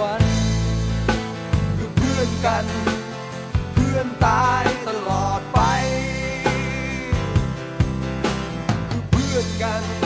วันคือเพื่อนกัน เพื่อนตายตลอดไป คือเพื่อนกัน